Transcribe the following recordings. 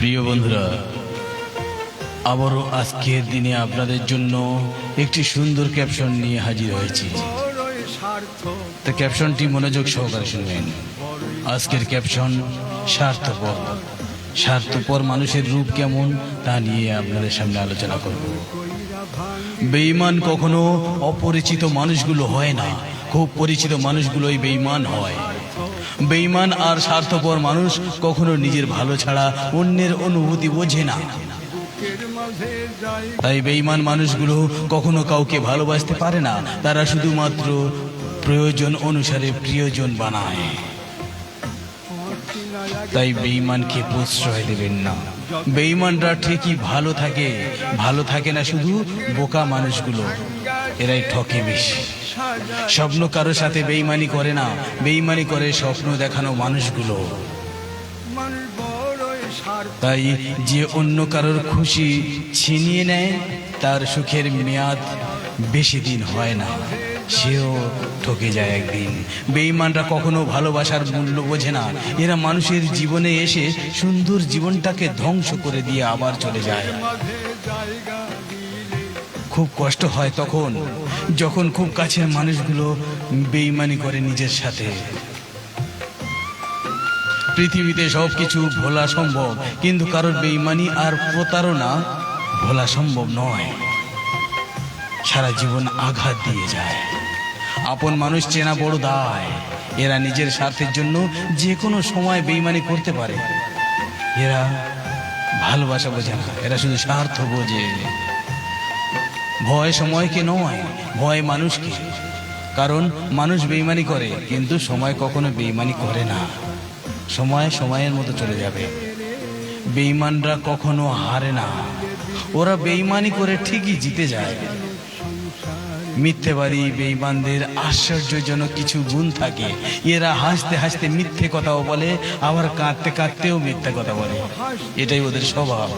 প্রিয় বন্ধুরা, আবারও আজকের দিনে আপনাদের জন্য একটি সুন্দর ক্যাপশন নিয়ে হাজির হয়েছি। তো ক্যাপশনটি মনোযোগ সহকারে শুনবেন। আজকের ক্যাপশন স্বার্থপর। স্বার্থপর মানুষের রূপ কেমন তা নিয়ে আপনাদের সামনে আলোচনা করব। বেঈমান কখনো অপরিচিত মানুষগুলো হয় না। খুব পরিচিত মানুষগুলোই বেঈমান হয়। বেঈমান আর স্বার্থপর মানুষ কখনো নিজের ভালো ছাড়া অন্যের অনুভূতি বোঝে না। তাই বেঈমান মানুষগুলো কখনো কাউকে ভালোবাসতে পারে না। তারা শুধুমাত্র প্রয়োজন অনুসারে প্রিয়জন বানায়। তাই বেঈমানকে প্রশ্রয় দেবেন না। বেঈমানরা ঠিকই ভালো থাকে ভালো থাকে না শুধু বোকা মানুষগুলো। এরাই ঠকে বেশি। স্বপ্ন কারোর সাথে বেইমানি করে না। বেইমানি করে স্বপ্ন দেখানো মানুষগুলো। তাই যে অন্য কারোর খুশি ছিনিয়ে নেয়, তার সুখের মেয়াদ বেশি দিন হয় না। সেও ঠকে যায় একদিন। বেঈমানরা কখনো ভালোবাসার মূল্য বোঝে না। এরা মানুষের জীবনে এসে সুন্দর জীবনটাকে ধ্বংস করে দিয়ে আবার চলে যায়। খুব কষ্ট হয় তখন, যখন খুব কাছের মানুষগুলো বেঈমানি করে নিজের সাথে। পৃথিবীতে সবকিছু ভোলা সম্ভব, কিন্তু কারোর বেঈমানি আর প্রতারণা ভোলা সম্ভব নয়। সারা জীবন আঘাত দিয়ে যায়। আপন মানুষ চেনা বড় দায়। এরা নিজের স্বার্থের জন্য যে কোনো সময় বেঈমানি করতে পারে। এরা ভালোবাসা বোঝে না, এরা শুধু স্বার্থ বোঝে। ভয় সময়কে নয়, ভয় মানুষকে। কারণ মানুষ বেইমানি করে, কিন্তু সময় কখনো বেইমানি করে না। সময় সময়ের মতো চলে যাবে। বেইমানরা কখনো হারে না। ওরা বেইমানি করে ঠিকই জিতে যায়। মিথ্যেবাদী বেইমানদের আশ্চর্যজনক কিছু গুণ থাকে। এরা হাসতে হাসতে মিথ্যে কথাও বলে, আবার কাঁদতে কাঁদতেও মিথ্যে কথা বলে। এটাই ওদের স্বভাব।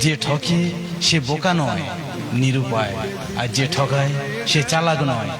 যে ঠকে সে বোকা নয়, নিরুপায়। আর যে ঠকায় সে চালাক নয়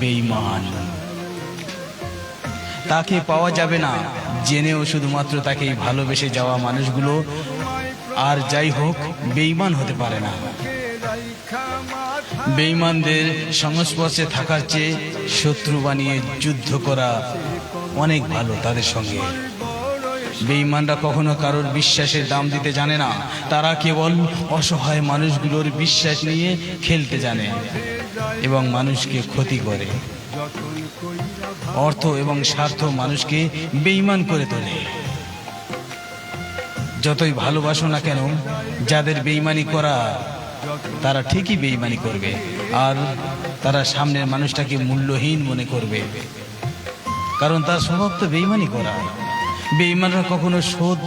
বেইমান তাকে পাওয়া যাবে না। জেনেও শুধুমাত্র তাকেই ভালোবেসে যাওয়া মানুষগুলো। আর যাই হোক বেইমান হতে পারে না। বেইমানদের সংস্পর্শে থাকার চেয়ে শত্রু বানিয়ে যুদ্ধ করা অনেক ভালো তাদের সঙ্গে। বেঈমানরা কখনো কারোর বিশ্বাসের দাম দিতে জানে না। তারা কেবল অসহায় মানুষগুলোর বিশ্বাস নিয়ে খেলতে জানে এবং মানুষকে ক্ষতি করে। অর্থ এবং স্বার্থ মানুষকে বেঈমান করে তোলে। যতই ভালোবাসো না কেন, যাদের বেঈমানি করা, তারা ঠিকই বেঈমানি করবে আর তারা সামনের মানুষটাকে মূল্যহীন মনে করবে। কারণ তার স্বভাব তো বেঈমানি করা। বেঈমানরা কখনো শোধ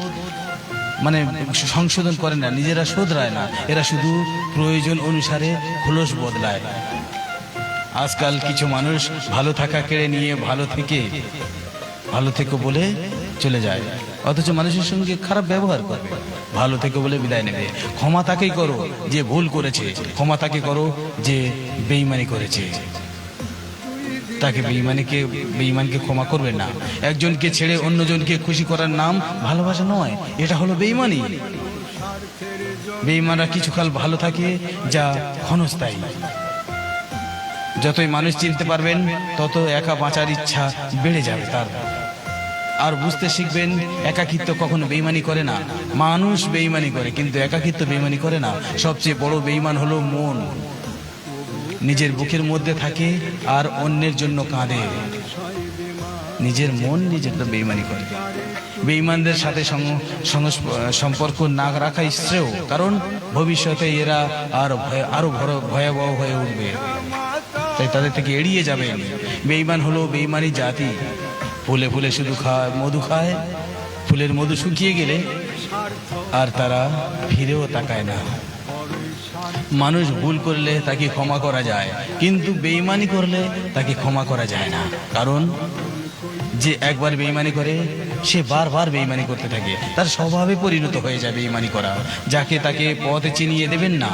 মানে সংশোধন করে না, নিজেরা শোধরায় না। এরা শুধু প্রয়োজন অনুসারে খোলস বদলায়। আজকাল কিছু মানুষ ভালো থাকা কেড়ে নিয়ে ভালো থেকে ভালো থেকে বলে চলে যায়। অথচ মানুষের সঙ্গে খারাপ ব্যবহার করবে ভালো থেকে বলে বিদায় নেবে। ক্ষমা তাকেই করো যে ভুল করেছে। ক্ষমা তাকে করো যে বেইমানি করেছে। তাকে বেঈমানিকে, বেঈমানকে ক্ষমা করবে না। একজনকে ছেড়ে অন্যজনকে খুশি করার নাম ভালোবাসা নয়, এটা হলো বেইমানি বেইমানরা কিছুকাল ভালো থাকে, যা ক্ষণস্থায়ী। যতই মানুষ চিনতে পারবেন, তত একা বাঁচার ইচ্ছা বেড়ে যাবে তার। আর বুঝতে শিখবেন, একাকিত্ব কখনো বেইমানি করে না। মানুষ বেইমানি করে, কিন্তু একাকিত্ব বেইমানি করে না। সবচেয়ে বড় বেইমান হলো মন। নিজের বুকের মধ্যে থাকে আর অন্যের জন্য কাঁদে। নিজের মন নিজের তো বেইমানি করে। বেইমানদের সাথে সম্পর্ক না রাখাই শ্রেয় কারণ ভবিষ্যতে এরা আর আরও ভয়াবহ হয়ে উঠবে। তাই তাদের থেকে এড়িয়ে যাবেন। বেইমান হলো বেইমানি জাতি। ফুলে ফুলে শুধু খায়, মধু খায়। ফুলের মধু শুকিয়ে গেলে আর তারা ফিরেও তাকায় না। মানুষ ভুল করলে তাকে ক্ষমা করা যায়, কিন্তু বেইমানি করলে তাকে ক্ষমা করা যায় না। কারণ, যে একবার বেইমানি করে, সে বারবার বেইমানি করতে থাকে। তার স্বভাবে পরিণত হয়ে যায় বেইমানি করা। যাকে তাকে পথে চিনিয়ে দেবেন না।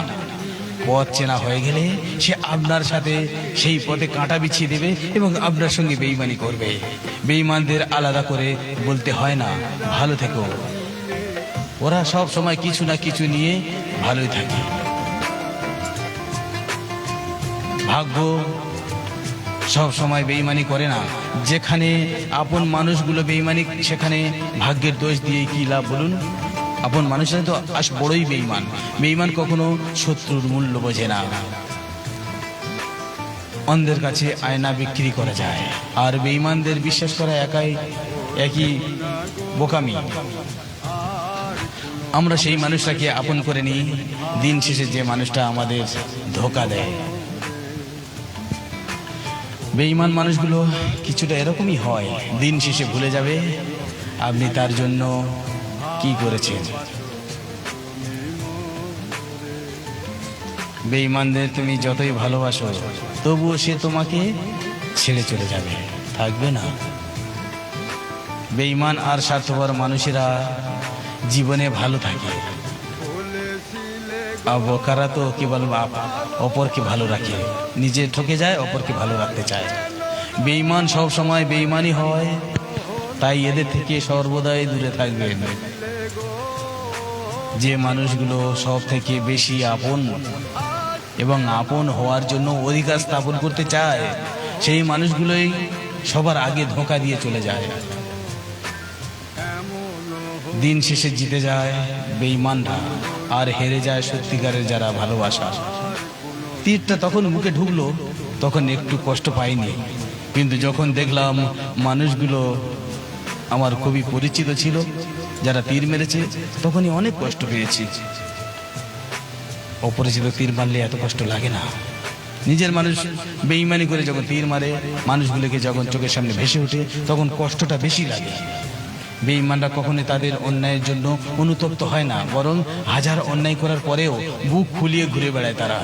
পথ চেনা হয়ে গেলে সে আপনার সাথে সেই পথে কাঁটা বিছিয়ে দেবে এবং আপনার সঙ্গে বেইমানি করবে। বেইমানদের আলাদা করে বলতে হয় না, ভালো থেকো। ওরা সব সময় কিছু না কিছু নিয়ে ভালোই থাকে। ভাগ্য সব সময় বেইমানি করে না। যেখানে আপন মানুষগুলো বেইমানি সেখানে ভাগ্যের দোষ দিয়ে কি লাভ বলুন? আপন মানুষরা তো আস বড়ই বেইমান বেইমান কখনো শত্রুর মূল্য বোঝে না। অন্ধের কাছে আয়না বিক্রি করা যায়। আর বেইমানদের বিশ্বাস করা একাই একই বোকামি। আমরা সেই মানুষটাকে আপন করে নিই। দিন শেষে যে মানুষটা আমাদের ধোকা দেয়। বেঈমান মানুষগুলো কিছুটা এরকমই হয়। দিন শেষে ভুলে যাবে আপনি তার জন্য কি করেছেন। বেঈমানদের তুমি যতই ভালোবাসো, তবুও সে তোমাকে ছেড়ে চলে যাবে। থাকবে না। বেঈমান আর স্বার্থপর মানুষেরা জীবনে ভালো থাকে। অবকারা তো আপ- অপরকে ভালো রাখে। নিজে ঠকে যায়, অপরকে ভালো রাখতে চায়। বেঈমান সব সময় বেঈমানই হয়, তাই এদের থেকে সর্বদাই দূরে থাকবেন যে মানুষগুলো সব থেকে বেশি আপন এবং আপন হওয়ার জন্য অধিকার স্থাপন করতে চায়, সেই মানুষগুলোই সবার আগে ধোঁকা দিয়ে চলে যায়। দিন শেষে জিতে যায় বেঈমানরা। আর হেরে যায় সত্যিকারের যারা ভালোবাসা। তীরটা তখন মুখে ঢুকলো, তখন একটু কষ্ট পাইনি। কিন্তু যখন দেখলাম মানুষগুলো আমার খুবই পরিচিত ছিল, যারা তীর মেরেছে, তখনই অনেক কষ্ট পেয়েছি। অপরিচিত তীর মারলে এত কষ্ট লাগে না। নিজের মানুষ বেইমানি করে যখন তীর মারে, মানুষগুলোকে যখন চোখের সামনে ভেসে ওঠে, তখন কষ্টটা বেশি লাগে। বেঈমানরা কখনোই তাদের অন্যায়ের জন্য অনুতপ্ত হয় না বরং হাজার অন্যায় করার পরেও বুক ফুলিয়ে ঘুরে বেড়ায় তারা।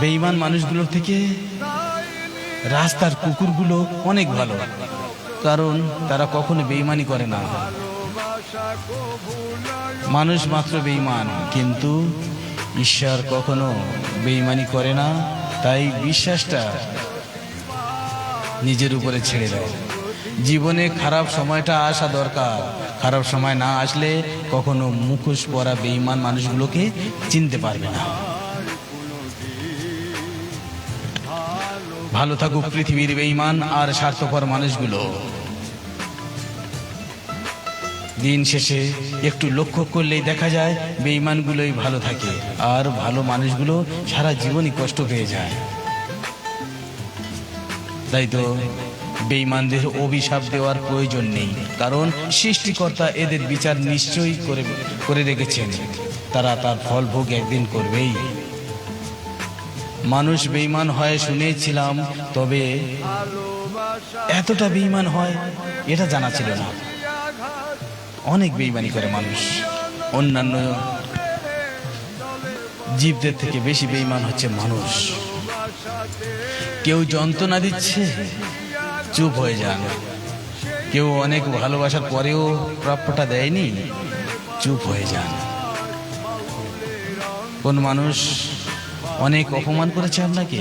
বেঈমান মানুষগুলোর থেকে রাস্তার কুকুরগুলো অনেক ভালো কারণ তারা কখনো বেইমানি করে না। মানুষ মাত্র বেঈমান কিন্তু ঈশ্বর কখনো বেইমানি করে না তাই বিশ্বাসটা নিজের উপরে ছেড়ে দেয়। জীবনে খারাপ সময়টা আসা দরকার। খারাপ সময় না আসলে কখনো মুখোশ পরা বেঈমান মানুষগুলোকে চিনতে পারবে না। ভালো থাকুক পৃথিবীর বেঈমান আর স্বার্থপর মানুষগুলো। দিন শেষে একটু লক্ষ্য করলেই দেখা যায়, বেঈমানগুলোই ভালো থাকে আর ভালো মানুষগুলো সারা জীবনই কষ্ট পেয়ে যায়। তাই তো বেঈমানদের অভিশাপ দেওয়ার প্রয়োজন নেই, কারণ সৃষ্টিকর্তা এদের বিচার নিশ্চয়ই করে করে রেখেছেন। তারা তার ফল ভোগ একদিন করবেই। মানুষ বেঈমান হয় শুনেছিলাম, তবে এতটা বেঈমান হয় এটা জানা ছিল না। অনেক বেইমানি করে মানুষ। অন্যান্য জীবদের থেকে বেশি বেইমান হচ্ছে মানুষ। কেউ যন্ত্রণা দিচ্ছে, চুপ হয়ে যান। কেউ অনেক ভালোবাসার পরেও প্রাপ্যটা দেয়নি, চুপ হয়ে যান। কোন মানুষ অনেক অপমান করেছে আপনাকে,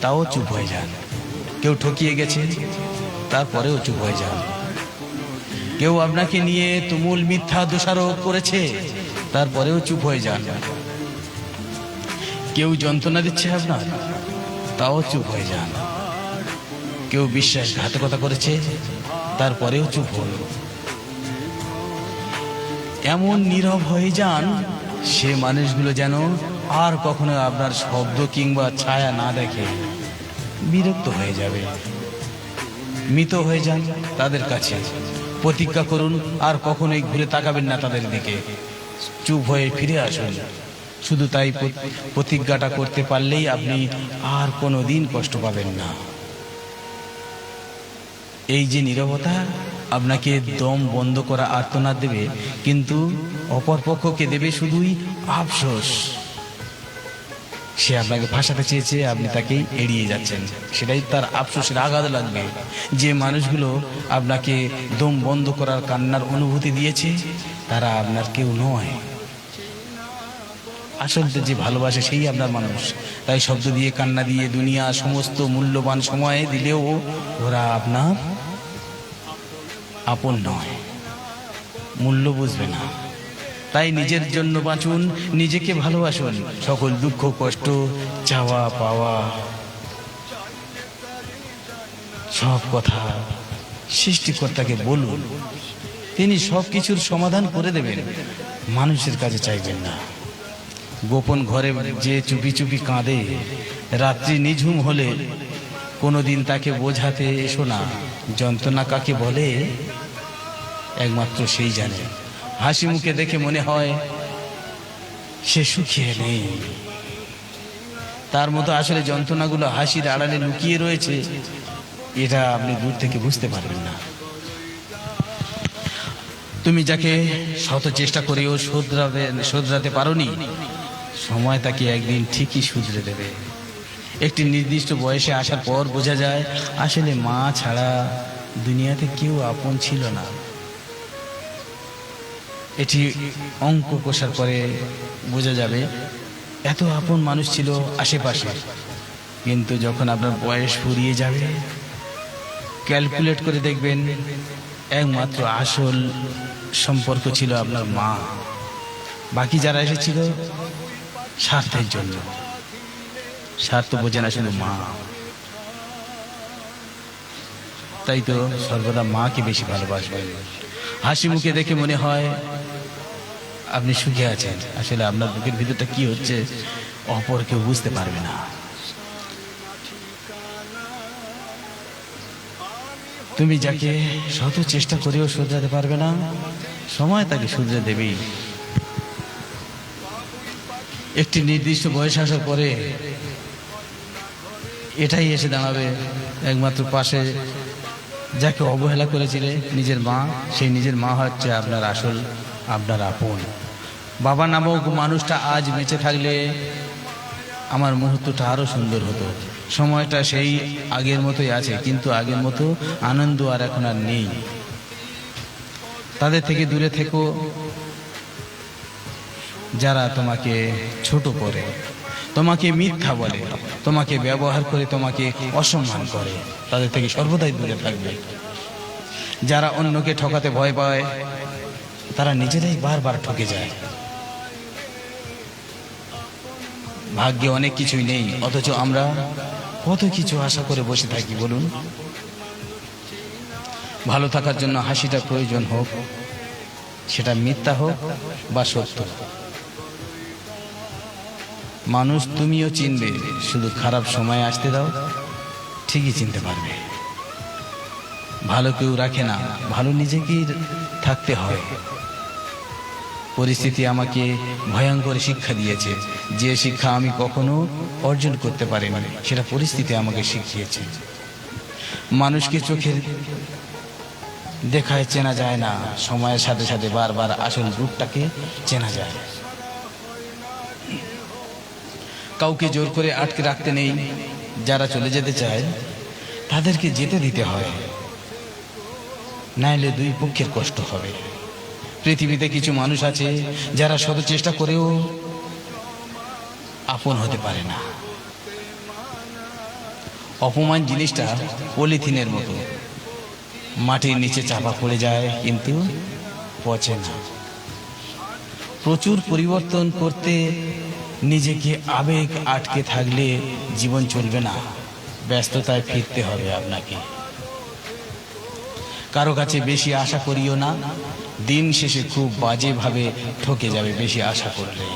তাও চুপ হয়ে যান। কেউ ঠকিয়ে গেছে, তারপরেও চুপ হয়ে যান। কেউ আপনাকে নিয়ে তুমুল মিথ্যা দোষারোপ করেছে, তারপরেও চুপ হয়ে যান। কেউ যন্ত্রণা দিচ্ছে আপনার তাও চুপ হয়ে যান। কেউ বিশ্বাসঘাতকতা করেছে, তারপরেও চুপ হল। এমন নীরব হয়ে যান, সে মানুষগুলো যেন আর কখনো আপনার শব্দ কিংবা ছায়া না দেখে বিরক্ত হয়ে যাবে। মৃত হয়ে যান তাদের কাছে। প্রতিজ্ঞা করুন, আর কখনোই ঘুরে তাকাবেন না তাদের দিকে। চুপ হয়ে ফিরে আসুন। শুধু তাই প্রতিজ্ঞাটা করতে পারলেই আপনি আর কোনো দিন কষ্ট পাবেন না। এই যে নীরবতা, আপনাকে দম বন্ধ করা আর্তনাদ দেবে, কিন্তু অপর পক্ষকে দেবে শুধুই আফসোস। সে আপনাকে ফাঁসাতে চেয়েছে, আপনি তাকে এড়িয়ে যাচ্ছেন। সেটাই তার আফসোসের আঘাত লাগবে। যে মানুষগুলো আপনাকে দম বন্ধ করার কান্নার অনুভূতি দিয়েছে, তারা আপনার কেউ নয়। আসলে যে ভালোবাসে সেই আপনার মানুষ। তাই শব্দ দিয়ে, কান্না দিয়ে দুনিয়া সমস্ত মূল্যবান সময় দিলেও ওরা আপনার আপন নয়। মূল্য বুঝবে না। তাই নিজের জন্য বাঁচুন, নিজেকে ভালোবাসুন। সকল দুঃখ, কষ্ট, চাওয়া, পাওয়া, সব কথা সৃষ্টিকর্তাকে বলুন। তিনি সব কিছুর সমাধান করে দেবেন। মানুষের কাছে চাইবেন না। গোপন ঘরে যে চুপি চুপি কাঁদে, রাত্রি নিঝুম হলে কোনো দিন তাকে বোঝাতে এসো না। যন্ত্রণা কাকে বলে? একমাত্র সেই জানে। হাসি মুখে দেখে মনে হয় সে সুখিয়ে নেই তার মতো আসলে যন্ত্রণাগুলো হাসির আড়ালে লুকিয়ে রয়েছে, এটা আপনি দূর থেকে বুঝতে পারবেন না। তুমি যাকে শত চেষ্টা করেও শোধরাবে শোধরাতে পারোনি সময় তাকে একদিন ঠিকই শুধরে দেবে। একটি নির্দিষ্ট বয়সে আসার পর বোঝা যায়, আসলে মা ছাড়া দুনিয়াতে কেউ আপন ছিল না। এটি অঙ্ক কষার পরে বোঝা যাবে, এত আপন মানুষ ছিল আশেপাশে। কিন্তু যখন আপনার বয়স ফুরিয়ে যাবে, ক্যালকুলেট করে দেখবেন, একমাত্র আসল সম্পর্ক ছিল আপনার মা। বাকি যারা এসেছিল স্বার্থের জন্য। স্বার্থ বোঝে না শুধু মা। তাই তো সর্বদা মাকে বেশি ভালোবাসবেন হাসি মুখে দেখে মনে হয় আপনি সুখে আছেন। আসলে আপনার বুকের ভিতরটা কি হচ্ছে অপর কেউ বুঝতে পারবে না। তুমি যাকে শত চেষ্টা করেও শুধরাতে পারবে না, সময় তাকে শুধরে দেবেই। একটি নির্দিষ্ট বয়স আসার পরে এটাই এসে দাঁড়াবে একমাত্র পাশে যাকে অবহেলা করেছিলে নিজের মা, সেই নিজের মা হচ্ছে আপনার আসল, আপনার আপন। বাবা নামক মানুষটা আজ বেঁচে থাকলে আমার মুহূর্তটা আরও সুন্দর হতো। সময়টা সেই আগের মতোই আছে, কিন্তু আগের মতো আনন্দ আর এখন আর নেই। তাদের থেকে দূরে থেকো যারা তোমাকে ছোট করে, তোমাকে মিথ্যা বলে, তোমাকে ব্যবহার করে, তোমাকে অসম্মান করে, তাদের থেকে সর্বদাই দূরে থাকবে। যারা অন্যকে ঠকাতে ভয় পায়, তারা নিজেরাই বারবার ঠকে যায়। ভাগ্যে অনেক কিছুই নেই, অথচ আমরা কত কিছু আশা করে বসে থাকি, বলুন? ভালো থাকার জন্য হাসিটা প্রয়োজন হোক, সেটা মিথ্যা হোক বা সত্য। মানুষ তুমিও চিনবে। শুধু খারাপ সময় আসতে দাও, ঠিকই চিনতে পারবে। ভালো কেউ রাখে না, ভালো নিজেকেই থাকতে হয়। পরিস্থিতি আমাকে ভয়ঙ্কর শিক্ষা দিয়েছে। যে শিক্ষা আমি কখনো অর্জন করতে পারিনি, সেটা পরিস্থিতি আমাকে শিখিয়েছে। মানুষকে চোখের দেখায় চেনা যায় না, সময়ের সাথে সাথে বারবার আসল রূপটাকে চেনা যায়। কাউকে জোর করে আটকে রাখতে নেই, যারা চলে যেতে চায়, তাদেরকে যেতে দিতে হয়। নাইলে দুই পক্ষের কষ্ট হবে। পৃথিবীতে কিছু মানুষ আছে যারা শত চেষ্টা করেও আপন হতে পারে না। অপমান জিনিসটা পলিথিনের মতো। মাটির নিচে চাপা পড়ে যায়, কিন্তু পচে না। প্রচুর পরিবর্তন করতে নিজেকে আবেগ আটকে থাকলে জীবন চলবে না। ব্যস্ততায় ফিরতে হবে আপনাকে। কারও কাছে বেশি আশা করিও না। দিন শেষে খুব বাজেভাবে ঠকে যাবে বেশি আশা করলে।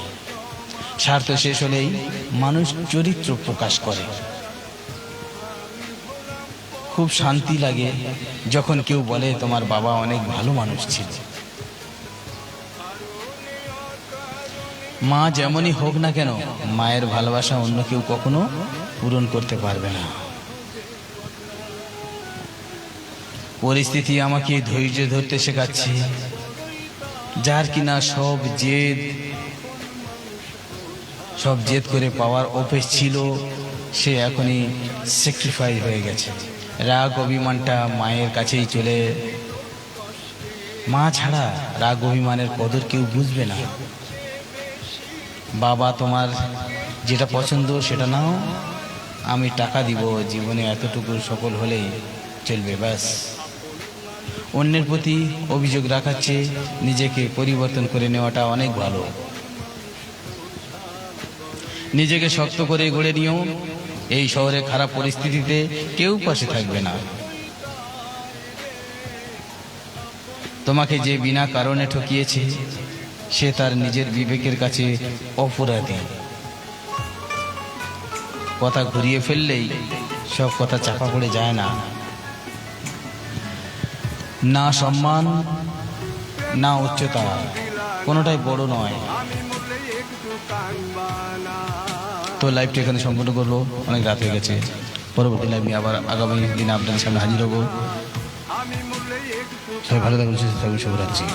স্বার্থ শেষ হলেই মানুষ চরিত্র প্রকাশ করে। খুব শান্তি লাগে যখন কেউ বলে, তোমার বাবা অনেক ভালো মানুষ ছিল। মা যেমনই হোক না কেন, মায়ের ভালোবাসা অন্য কেউ কখনো পূরণ করতে পারবে না। পরিস্থিতি আমাকে ধৈর্য ধরতে শেখাচ্ছে, যার কিনা সব জেদ সব জেদ করে পাওয়ার অভ্যেস ছিল, সে এখনই স্যাক্রিফাইস হয়ে গেছে। রাগ অভিমানটা মায়ের কাছেই চলে। মা ছাড়া রাগ অভিমানের কদর কেউ বুঝবে না। বাবা, তোমার যেটা পছন্দ সেটা নাও। আমি টাকা দিব, জীবনে এতটুকু সফল হলেই চলবে, ব্যাস। অন্যের প্রতি অভিযোগ রাখার চেয়ে নিজেকে পরিবর্তন করে নেওয়াটা অনেক ভালো। নিজেকে শক্ত করে গড়ে নিও। এই শহরে খারাপ পরিস্থিতিতে কেউ পাশে থাকবে না। তোমাকে যে বিনা কারণে ঠকিয়েছে সে তার নিজের বিবেকের কাছে অপরাধী। কথা ঘুরিয়ে ফেললেই সব কথা চাপা পড়ে যায় না। না সম্মান, না উচ্চতা, কোনোটাই বড় নয়। তো লাইভটি এখানে সম্পূর্ণ করব অনেক রাত হয়ে গেছে। পরবর্তী লাইভ নিয়ে আবার আগামী দিনে আপনাদের সামনে হাজির হব। সবাই ভালো থাকুন, সুস্থ থাকুন, শুভরাত্রি।